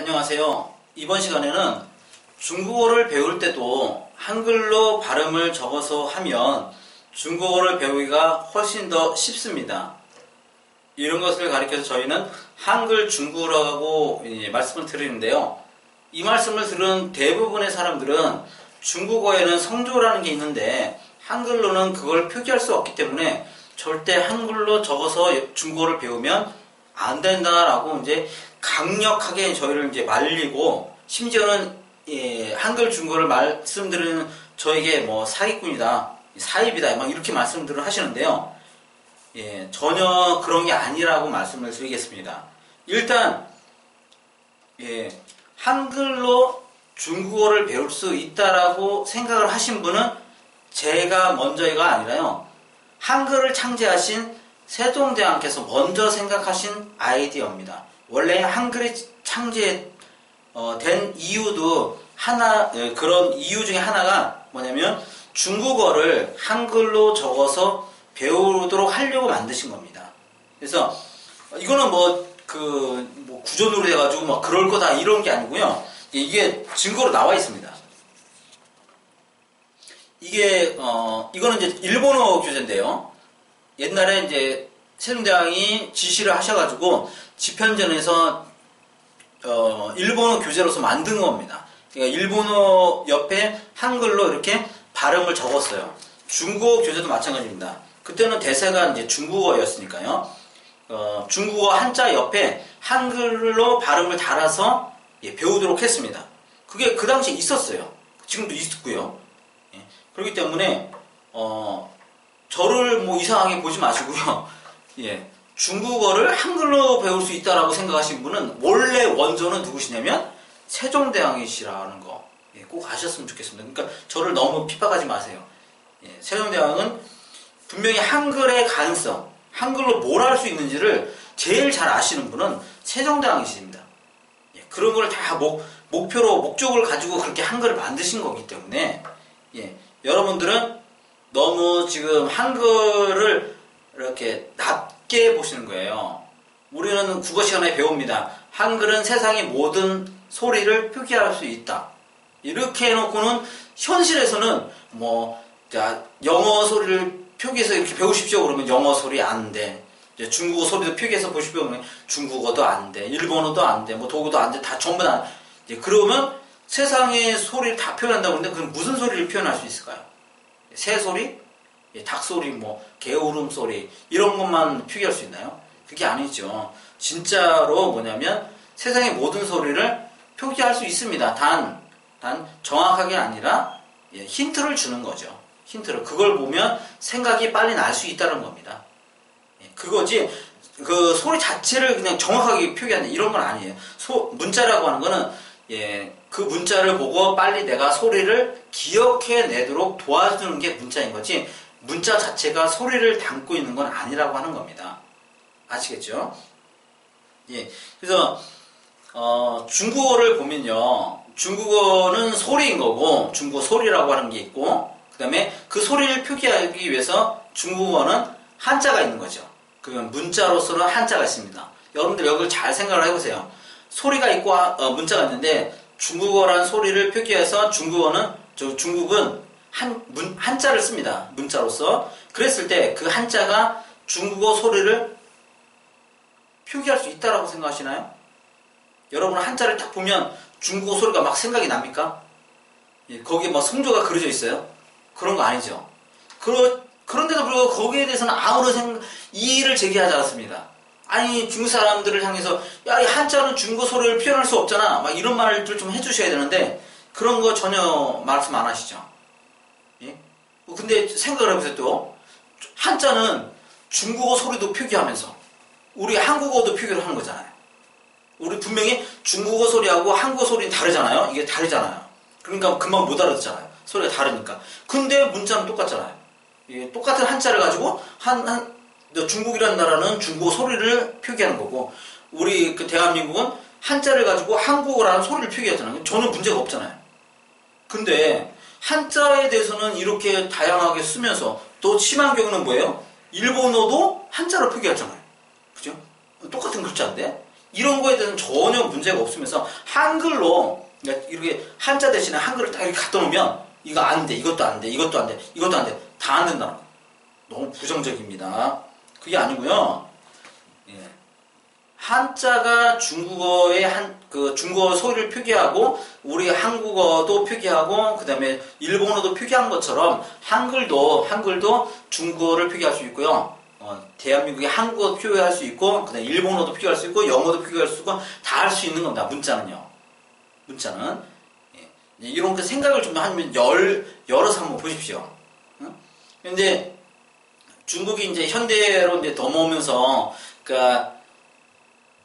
안녕하세요. 이번 시간에는 중국어를 배울 때도 한글로 발음을 적어서 하면 중국어를 배우기가 훨씬 더 쉽습니다. 이런 것을 가리켜서 저희는 한글 중국어라고 예, 말씀을 드리는데요. 이 말씀을 들은 대부분의 사람들은 중국어에는 성조라는 게 있는데 한글로는 그걸 표기할 수 없기 때문에 절대 한글로 적어서 중국어를 배우면 안 된다라고 이제 강력하게 저희를 이제 말리고 심지어는 예, 한글 중국어를 말씀드리는 저에게 뭐 사기꾼이다, 사입이다 막 이렇게 말씀들을 하시는데요. 예, 전혀 그런 게 아니라고 말씀을 드리겠습니다. 일단 예, 한글로 중국어를 배울 수 있다라고 생각을 하신 분은 제가 먼저가 아니라요. 한글을 창제하신 세종대왕께서 먼저 생각하신 아이디어입니다. 원래 한글이 창제된 이유도 하나 예, 그런 이유 중에 하나가 뭐냐면 중국어를 한글로 적어서 배우도록 하려고 만드신 겁니다. 그래서 이거는 뭐 그 뭐 구조으로 해가지고 막 그럴 거다 이런 게 아니고요. 이게 증거로 나와 있습니다. 이게 어 이거는 이제 일본어 교재인데요. 옛날에 이제 세종대왕이 지시를 하셔가지고 집현전에서 어 일본어 교재로서 만든 겁니다. 그러니까 일본어 옆에 한글로 이렇게 발음을 적었어요. 중국어 교재도 마찬가지입니다. 그때는 대세가 이제 중국어였으니까요. 어, 중국어 한자 옆에 한글로 발음을 달아서 예, 배우도록 했습니다. 그게 그 당시에 있었어요. 지금도 있고요. 예, 그렇기 때문에 어, 저를 뭐 이상하게 보지 마시고요. 예, 중국어를 한글로 배울 수 있다라고 생각하신 분은 원래 원조는 누구시냐면 세종대왕이시라는 거. 예, 꼭 아셨으면 좋겠습니다. 그러니까 저를 너무 핍박하지 마세요. 예, 세종대왕은 분명히 한글의 가능성, 한글로 뭘 할 수 있는지를 제일 잘 아시는 분은 세종대왕이십니다. 예, 그런 걸 다 목표로, 목적을 가지고 그렇게 한글을 만드신 거기 때문에, 예, 여러분들은 너무 지금 한글을 이렇게 낮게 보시는 거예요. 우리는 국어 시간에 배웁니다. 한글은 세상의 모든 소리를 표기할 수 있다. 이렇게 해놓고는 현실에서는 뭐, 자, 영어 소리를 표기해서 이렇게 배우십시오. 그러면 영어 소리 안 돼. 중국어 소리도 표기해서 보십시오. 그러면 중국어도 안 돼. 일본어도 안 돼. 뭐 독어도 안 돼. 다 전부 다. 이제 그러면 세상의 소리를 다 표현한다고 하는데 그럼 무슨 소리를 표현할 수 있을까요? 새 소리? 예, 닭 소리, 뭐 개 울음 소리 이런 것만 표기할 수 있나요? 그게 아니죠. 진짜로 뭐냐면 세상의 모든 소리를 표기할 수 있습니다. 단, 단 정확하게 아니라 예, 힌트를 주는 거죠. 힌트를 그걸 보면 생각이 빨리 날 수 있다는 겁니다. 예, 그거지 그 소리 자체를 그냥 정확하게 표기하는 이런 건 아니에요. 소, 문자라고 하는 거는 예, 그 문자를 보고 빨리 내가 소리를 기억해 내도록 도와주는 게 문자인 거지 문자 자체가 소리를 담고 있는 건 아니라고 하는 겁니다. 아시겠죠? 예, 그래서 어, 중국어를 보면요. 중국어는 소리인 거고 중국어 소리라고 하는 게 있고 그 다음에 그 소리를 표기하기 위해서 중국어는 한자가 있는 거죠. 그 문자로서는 한자가 있습니다. 여러분들 여기를 잘 생각을 해보세요. 소리가 있고 어, 문자가 있는데 중국어란 소리를 표기해서 중국어는 저 중국은 한 문, 한자를 씁니다. 문자로서. 그랬을 때 그 한자가 중국어 소리를 표기할 수 있다라고 생각하시나요? 여러분 한자를 딱 보면 중국어 소리가 막 생각이 납니까? 예, 거기에 막 성조가 그려져 있어요? 그런 거 아니죠. 그러, 그런데도 불구하고 거기에 대해서는 아무런 생각, 이의를 제기하지 않았습니다. 아니, 중국 사람들을 향해서, 야, 이 한자는 중국 소리를 표현할 수 없잖아. 막 이런 말들 좀 해주셔야 되는데, 그런 거 전혀 말씀 안 하시죠. 예? 뭐 근데 생각을 해보세요, 또. 한자는 중국어 소리도 표기하면서, 우리 한국어도 표기를 하는 거잖아요. 우리 분명히 중국어 소리하고 한국어 소리는 다르잖아요. 이게 다르잖아요. 그러니까 금방 못 알아듣잖아요. 소리가 다르니까. 근데 문자는 똑같잖아요. 예, 똑같은 한자를 가지고 한, 한 중국이라는 나라는 중국어 소리를 표기하는 거고 우리 그 대한민국은 한자를 가지고 한국어라는 소리를 표기하잖아요. 저는 문제가 없잖아요. 근데 한자에 대해서는 이렇게 다양하게 쓰면서 또 심한 경우는 뭐예요? 일본어도 한자로 표기하잖아요. 그죠? 똑같은 글자인데 이런 거에 대해서는 전혀 문제가 없으면서 한글로 그러니까 이렇게 한자 대신에 한글을 딱 이렇게 갖다 놓으면 이거 안 돼, 이것도 안 돼, 이것도 안 돼, 이것도 안 돼, 다 안 된다는 거. 너무 부정적입니다. 그게 아니고요. 예. 한자가 중국어의 한, 그 중국어 소리를 표기하고 우리 한국어도 표기하고 그다음에 일본어도 표기한 것처럼 한글도 한글도 중국어를 표기할 수 있고요. 어, 대한민국의 한국어 표기할 수 있고 그다음에 일본어도 표기할 수 있고 영어도 표기할 수 있고 다 할 수 있는 겁니다. 문자는요. 문자는 예. 이런 그 생각을 좀 하면 열 열어서 한번 보십시오. 응? 근데 중국이 이제 현대로 이제 넘어오면서 그러니까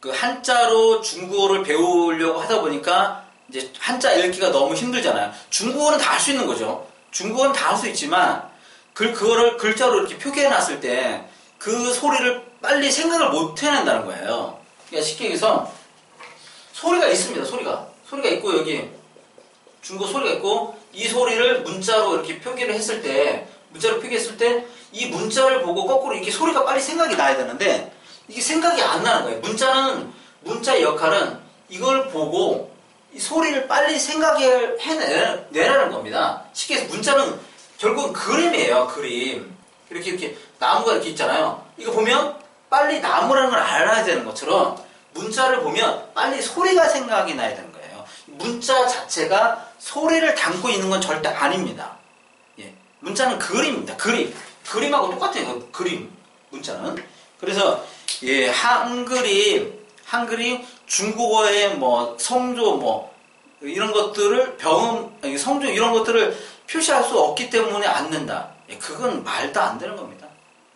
그 한자로 중국어를 배우려고 하다 보니까 이제 한자 읽기가 너무 힘들잖아요. 중국어는 다 할 수 있는 거죠. 중국어는 다 할 수 있지만 그 그거를 글자로 이렇게 표기해 놨을 때 그 소리를 빨리 생각을 못 해낸다는 거예요. 그러니까 쉽게 얘기해서 소리가 있습니다. 소리가 소리가 있고 여기 중국어 소리가 있고 이 소리를 문자로 이렇게 표기를 했을 때 문자로 표기했을 때 이 문자를 보고 거꾸로 이렇게 소리가 빨리 생각이 나야 되는데 이게 생각이 안 나는 거예요. 문자는 문자의 역할은 이걸 보고 이 소리를 빨리 생각해 내라는 겁니다. 쉽게 해서 문자는 결국은 그림이에요. 그림. 이렇게 이렇게 나무가 이렇게 있잖아요. 이거 보면 빨리 나무라는 걸 알아야 되는 것처럼 문자를 보면 빨리 소리가 생각이 나야 되는 거예요. 문자 자체가 소리를 담고 있는 건 절대 아닙니다. 예. 문자는 그림입니다. 그림. 그림하고 똑같아요. 그 그림. 문자는. 그래서 예, 한글이 한글이 중국어의 뭐 성조 뭐 이런 것들을 병음 성조 이런 것들을 표시할 수 없기 때문에 안 된다. 예, 그건 말도 안 되는 겁니다.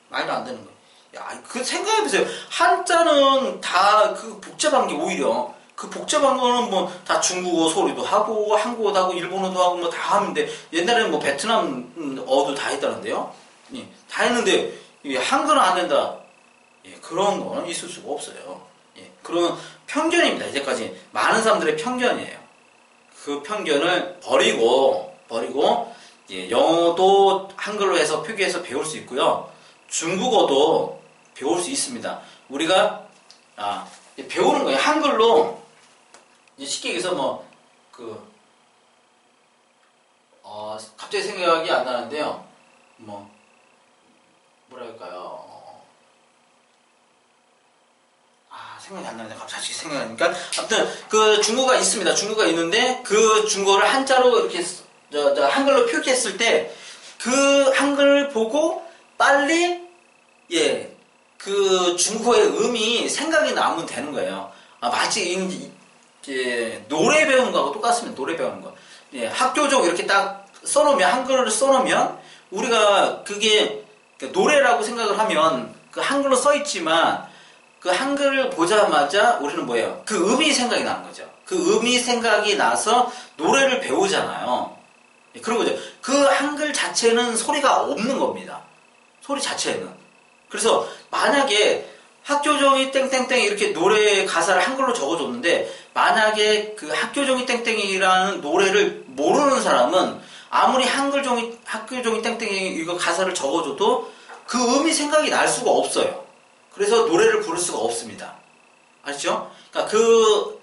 말도 안 되는 거예요. 야, 그 생각해 보세요. 한자는 다 그 복잡한 게 오히려 그 복잡한 거는 뭐 다 중국어 소리도 하고 한국어도 하고 일본어도 하고 뭐 다 하는데 옛날에는 뭐 베트남 어도 다 했다는데요. 예, 다 했는데 예, 한글은 안 된다. 예, 그런 건 있을 수가 없어요. 예, 그런 편견입니다. 이제까지 많은 사람들의 편견이에요. 그 편견을 버리고 버리고 예, 영어도 한글로 해서 표기해서 배울 수 있고요. 중국어도 배울 수 있습니다. 우리가 아, 배우는 거예요. 한글로 쉽게 얘기해서 뭐그 어, 갑자기 생각이 안 나는데요. 뭐 뭐랄까요? 아 생각이 안 나는데 갑자기 생각이 나니까 아무튼 그 중국어가 있습니다. 중국어가 있는데 그 중국어를 한자로 이렇게 저, 저 한글로 표기했을 때 그 한글을 보고 빨리 예, 그 중국어의 음이 생각이 나면 되는 거예요. 아, 마치 이제 노래 배우는 거하고 똑같습니다. 노래 배우는 거. 예, 학교적 이렇게 딱 써놓으면 한글을 써놓으면 우리가 그게 노래라고 생각을 하면 그 한글로 써 있지만 그 한글을 보자마자 우리는 뭐예요? 그 음이 생각이 나는 거죠. 그 음이 생각이 나서 노래를 배우잖아요. 예, 그런 거죠. 그 한글 자체는 소리가 없는 겁니다. 소리 자체는. 그래서 만약에 학교종이 땡땡땡 이렇게 노래 가사를 한글로 적어줬는데 만약에 그 학교종이 땡땡이라는 노래를 모르는 사람은 아무리 한글종이 학교종이 땡땡이 이거 가사를 적어줘도 그 음이 생각이 날 수가 없어요. 그래서 노래를 부를 수가 없습니다. 아시죠? 그러니까 그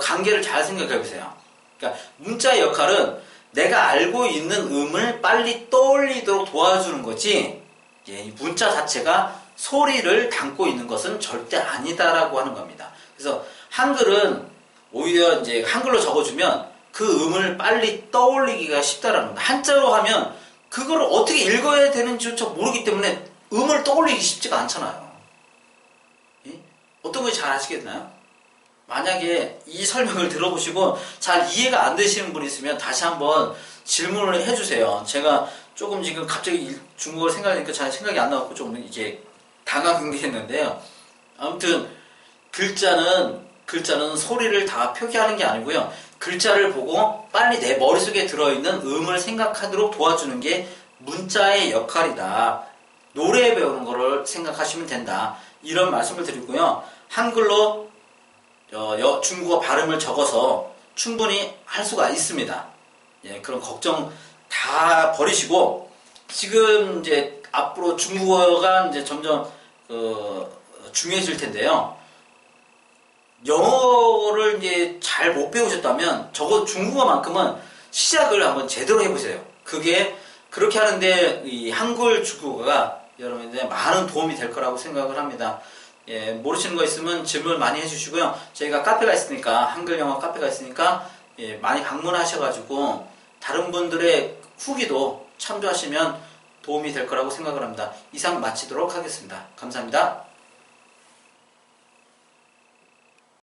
관계를 잘 생각해 보세요. 그러니까 문자의 역할은 내가 알고 있는 음을 빨리 떠올리도록 도와주는 거지, 예, 문자 자체가 소리를 담고 있는 것은 절대 아니다라고 하는 겁니다. 그래서 한글은 오히려 이제 한글로 적어주면 그 음을 빨리 떠올리기가 쉽다라는 겁니다. 한자로 하면 그걸 어떻게 읽어야 되는지조차 모르기 때문에 음을 떠올리기 쉽지가 않잖아요. 예? 어떤 분이 잘 아시겠나요? 만약에 이 설명을 들어보시고 잘 이해가 안 되시는 분이 있으면 다시 한번 질문을 해주세요. 제가 조금 지금 갑자기 중국어를 생각하니까 잘 생각이 안 나갖고 좀 이게 당황했는데요. 아무튼 글자는 글자는 소리를 다 표기하는 게 아니고요. 글자를 보고 빨리 내 머릿속에 들어있는 음을 생각하도록 도와주는 게 문자의 역할이다. 노래 배우는 거를 생각하시면 된다. 이런 말씀을 드리고요. 한글로 어, 중국어 발음을 적어서 충분히 할 수가 있습니다. 예, 그런 걱정 다 버리시고 지금 이제 앞으로 중국어가 이제 점점 어, 중요해질 텐데요. 영어를 이제 잘 못 배우셨다면 적어도 중국어만큼은 시작을 한번 제대로 해보세요. 그게 그렇게 하는데 이 한글 중국어가 여러분들 많은 도움이 될 거라고 생각을 합니다. 예, 모르시는 거 있으면 질문 많이 해주시고요. 저희가 카페가 있으니까 한글 영어 카페가 있으니까 예, 많이 방문하셔가지고 다른 분들의 후기도 참조하시면 도움이 될 거라고 생각을 합니다. 이상 마치도록 하겠습니다. 감사합니다.